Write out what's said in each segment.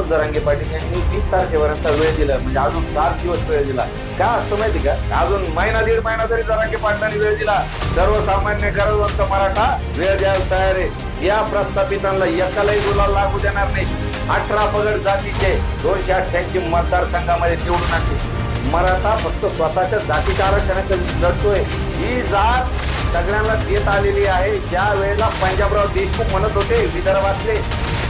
मनोज जरांगे पाटील यांनी वीस तारखेपर्यंतचा वेळ दिला म्हणजे अजून सात दिवस वेळ दिला. का असतं माहिती का? अजून महिना दीड महिना तरी जरांगे पाटलांनी वेळ दिला. सर्वसामान्य गरजवंत मराठा वेळ द्यायला तयार आहे. या प्रस्थापितांना एकालाही गुलाल लागू देणार नाही. अठरा पगड जातीचे दोनशे अठ्ठ्याऐंशी मतदारसंघामध्ये निवडून आणले मराठा फक्त स्वतःच्या जातीच्या आरक्षणासाठी लढतोय. ही जात सगळ्यांना देत आलेली आहे. ज्या वेळेला पंजाबराव देशमुख म्हणत होते विदर्भातले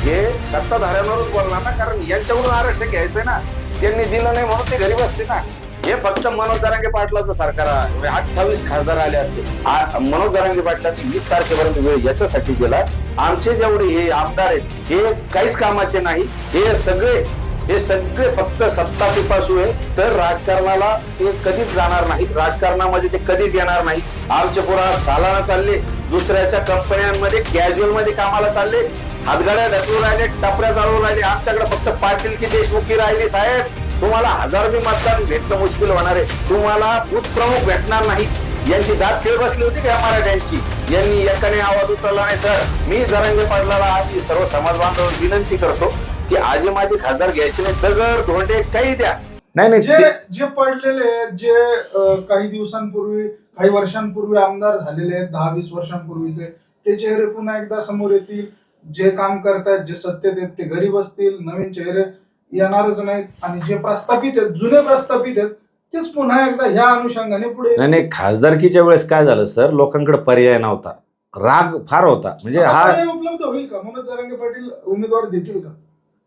हे सत्ताधाऱ्यांवरच बोलणार ना कारण यांच्याकडून आरक्षण घ्यायचंय ना. त्यांनी दिलं नाही म्हणून ते घरी बसते ना. हे फक्त मनोज दरांगे पाटलाचं सरकार आहे. अठ्ठावीस खासदार आले असते आ- मनोज दरांगे पाटलांनी वीस तारखेपर्यंत वेळ याच्यासाठी गेला आमचे जेवढे हे आमदार आहेत हे काहीच कामाचे नाही. हे सगळे हे सगळे फक्त सत्ता पिपासू आहे. तर राजकारणाला ते कधीच जाणार नाही. राजकारणामध्ये ते कधीच येणार नाही. आमचे पुरा सालाना चालले. दुसऱ्याच्या कंपन्यांमध्ये कॅज्युअलमध्ये कामाला चालले. हातगाड्या ढकलून राहिले टपऱ्या चालवून राहिले. आमच्याकडे फक्त पाटील की देशमुखी राहिली साहेब. तुम्हाला हजार बी मतदान भेटणं मुश्किल होणार आहे. तुम्हाला बूथ प्रमुख भेटणार नाही. यांची दात खेळ बसली होती का मराठ्यांची? यांनी एकाने आवाज उचलला नाही सर. मी जरांगे पाटलाला आधी सर्व समाज बांधव विनंती करतो की आजी माझी खासदार घ्यायचे नाही दगड धोंडे काही द्या. नाही नाही जे जे पडलेले आहेत जे अं, काही दिवसांपूर्वी काही वर्षांपूर्वी आमदार झालेले आहेत दहा वीस वर्षांपूर्वीचे ते चेहरे पुन्हा एकदा समोर येतील. जे काम करतायत जे सत्तेत आहेत ते घरी बसतील नवीन चेहरे येणारच नाहीत आणि जे प्रस्थापित आहेत जुने प्रस्थापित आहेत तेच पुन्हा एकदा ह्या अनुषंगाने पुढे नाही नाही खासदारकीच्या वेळेस काय झालं सर? लोकांकडे पर्याय नव्हता. राग फार होता. म्हणजे हा पर्याय उपलब्ध होईल का? मनोज जरांगे पाटील उमेदवार देतील का?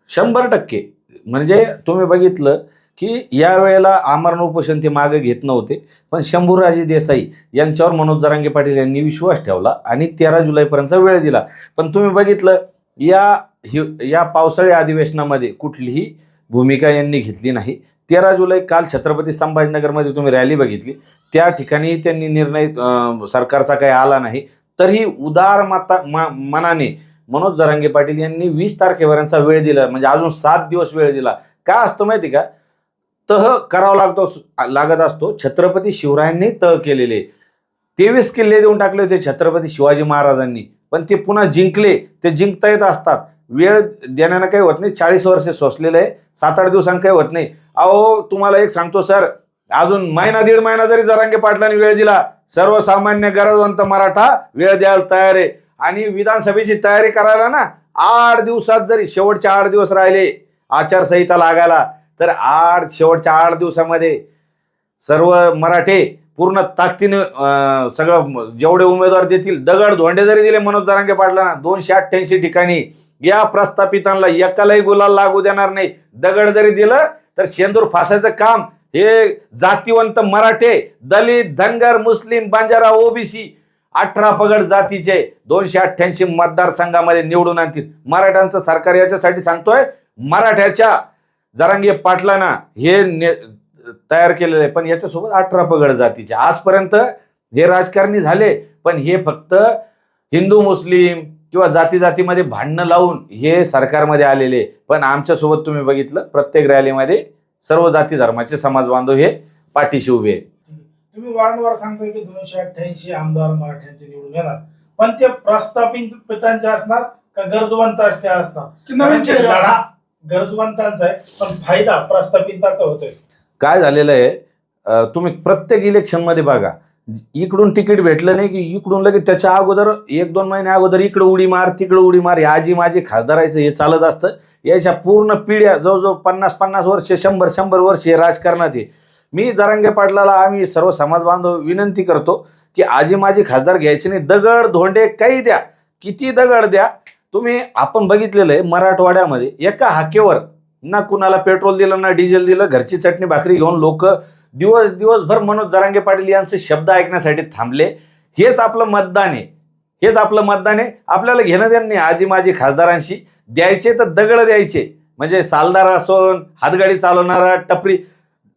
शंभर टक्के. म्हणजे तुम्ही बघितलं की या वेळेला आमरण उपोषण ते मागे घेत नव्हते पण शंभूराजे देसाई यांच्यावर मनोज जरांगे पाटील यांनी विश्वास ठेवला आणि तेरा जुलैपर्यंतचा वेळ दिला. पण तुम्ही बघितलं या हि- या पावसाळी अधिवेशनामध्ये कुठलीही भूमिका यांनी घेतली नाही. तेरा जुलै काल छत्रपती संभाजीनगरमध्ये तुम्ही रॅली बघितली. त्या ठिकाणी त्यांनी निर्णय सरकारचा काही आला नाही. तरीही उदार माता मा- मनाने मनोज जरांगे पाटील यांनी वीस तारखेपर्यंतचा वेळ दिला म्हणजे अजून सात दिवस वेळ दिला. का असतं माहिती का? तह करावा लागतो लागत असतो. छत्रपती शिवरायांनी तह केलेले. तेवीस किल्ले देऊन टाकले होते छत्रपती शिवाजी महाराजांनी. पण ते पुन्हा जिंकले ते जिंकता येत असतात. वेळ देण्यानं काही होत नाही. चाळीस वर्षे सोसलेलं आहे. सात आठ दिवसांनी काही होत नाही. अहो तुम्हाला एक सांगतो सर. अजून महिना दीड महिना जरी जरांगे पाटलांनी वेळ दिला सर्वसामान्य गरजवंत मराठा वेळ द्यायला तयार आहे. आणि विधानसभेची तयारी करायला ना आठ दिवसात जरी शेवटचे आठ दिवस राहिले आचारसंहिता लागायला तर आठ शेवटच्या आठ दिवसामध्ये सर्व मराठे पूर्ण ताकदीने सगळं जेवढे उमेदवार देतील दगड धोंडे जरी दिले मनोज जरांगे पाटलांना दोनशे अठ्ठ्याऐंशी ठिकाणी या प्रस्थापितांना एकालाही गुलाल लागू देणार नाही. दगड जरी दिलं तर शेंदूर फासायचं काम हे जातीवंत मराठे दलित धनगर मुस्लिम बांजारा ओबीसी अठरा पगड जातीचे दोनशे अठ्ठ्याऐंशी मतदारसंघामध्ये निवडून आणतील. मराठ्यांचं सरकार याच्यासाठी सांगतोय मराठ्याच्या जरांगे पाटलांना हे ने- तयार केलेलं आहे पण याच्यासोबत अठरा पगड जातीचे. आजपर्यंत हे राजकारणी झाले पण हे फक्त हिंदू मुस्लिम किंवा जाती जातीमध्ये भांडणं लावून हे सरकारमध्ये आलेले. पण आमच्यासोबत तुम्ही बघितलं प्रत्येक रॅलीमध्ये सर्व जाती धर्माचे समाज बांधव हे पाठीशी उभे आहेत. तुम्ही वारंवार सांगताय की दोनशे अठ्ठ्याऐंशी आमदार मराठ्यांचे निवडून येणार. पण ते प्रस्थापित पितांचे असणार का गरजवंतांचे असणार? की नवीन असणार? गरजवंतांचा आहे पण फायदा प्रस्थापितांचा होतोय. काय झालेलं आहे तुम्ही प्रत्येक इलेक्शनमध्ये बघा इकडून तिकीट भेटलं नाही की इकडून लगेच त्याच्या अगोदर एक दोन महिने अगोदर इकडं उडी मार तिकडं उडी मार हे आजी माझी खासदारायचं हे चालत असतं. याच्या पूर्ण पिढ्या जवळजवळ पन्नास पन्नास वर्ष शंभर शंभर वर्ष हे राजकारणात आहे. मी जरांगे पाटलाला आम्ही सर्व समाज बांधव विनंती करतो की आजी माझी खासदार घ्यायचे नाही दगड धोंडे काही द्या किती दगड द्या तुम्ही आपण बघितलेलं आहे मराठवाड्यामध्ये एका हाकेवर ना कुणाला पेट्रोल दिलं ना डिझेल दिलं घरची चटणी भाकरी घेऊन लोक दिवस दिवसभर मनोज जरांगे पाटील यांचे शब्द ऐकण्यासाठी थांबले. हेच आपलं मतदान आहे. हेच आपलं मतदान आहे. आपल्याला घेणं देणं नाही. आजी माझी खासदारांशी द्यायचे तर दगड द्यायचे. म्हणजे सालदार असून हातगाडी चालवणारा टपरी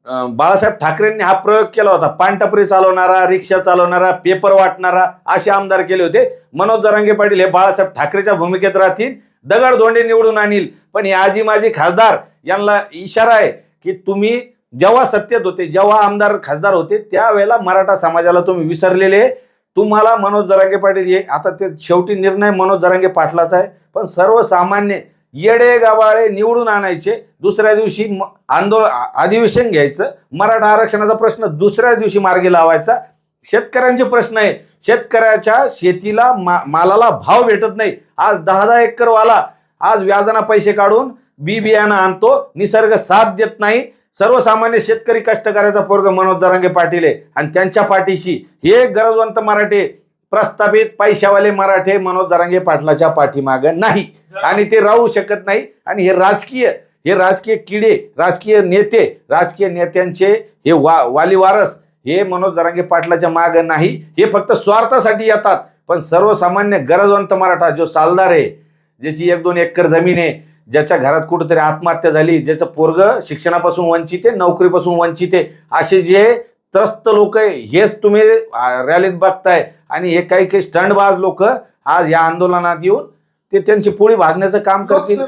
बाळासाहेब ठाकरेंनी हा प्रयोग केला होता. पानटपरी चालवणारा रिक्षा चालवणारा पेपर वाटणारा असे आमदार केले होते. मनोज जरांगे पाटील हे बाळासाहेब ठाकरेच्या भूमिकेत राहतील दगडधोंडे निवडून आणील. पण हे आजी माझी खासदार यांना इशारा आहे की तुम्ही जेव्हा सत्तेत होते जेव्हा आमदार खासदार होते त्यावेळेला मराठा समाजाला तुम्ही विसरलेले. तुम्हाला मनोज जरांगे पाटील हे आता ते शेवटी निर्णय मनोज जरांगे पाटलाचा आहे. पण सर्वसामान्य येडे गाबाळे निवडून आणायचे दुसऱ्या दिवशी म- आंदोलन अधिवेशन घ्यायचं मराठा आरक्षणाचा प्रश्न दुसऱ्या दिवशी मार्गी लावायचा. शेतकऱ्यांचे प्रश्न आहे शेतकऱ्याच्या शेतीला मा मालाला भाव भेटत नाही. आज दहा दहा एकर वाला आज व्याजाना पैसे काढून बी बियाणं आणतो निसर्ग साथ देत नाही. सर्वसामान्य शेतकरी कष्टकऱ्याचा पोरग मनोज दरांगे पाटील आहे. आणि त्यांच्या पाठीशी हे गरजवंत मराठे प्रस्थापित पैशावाले मराठे मनोज दरांगे पाटलाच्या पाठीमाग नाही. आणि ते राहू शकत नाही. आणि हे राजकीय हे राजकीय किडे राजकीय नेते राजकीय नेत्यांचे हे वा वाली वारस हे मनोज जरांगे पाटलाच्या माग नाही. हे फक्त स्वार्थासाठी येतात. पण सर्वसामान्य गरजवंत मराठा जो सालदार आहे ज्याची एक दोन एकर जमीन आहे ज्याच्या घरात कुठेतरी आत्महत्या झाली ज्याचं पोरग शिक्षणापासून वंचित आहे नोकरीपासून वंचित आहे असे जे त्रस्त लोक आहे हेच तुम्ही रॅलीत बघताय. आणि हे काही काही स्टंटबाज लोक आज या आंदोलनात येऊन ते त्यांची पोळी भाजण्याचं काम करतील.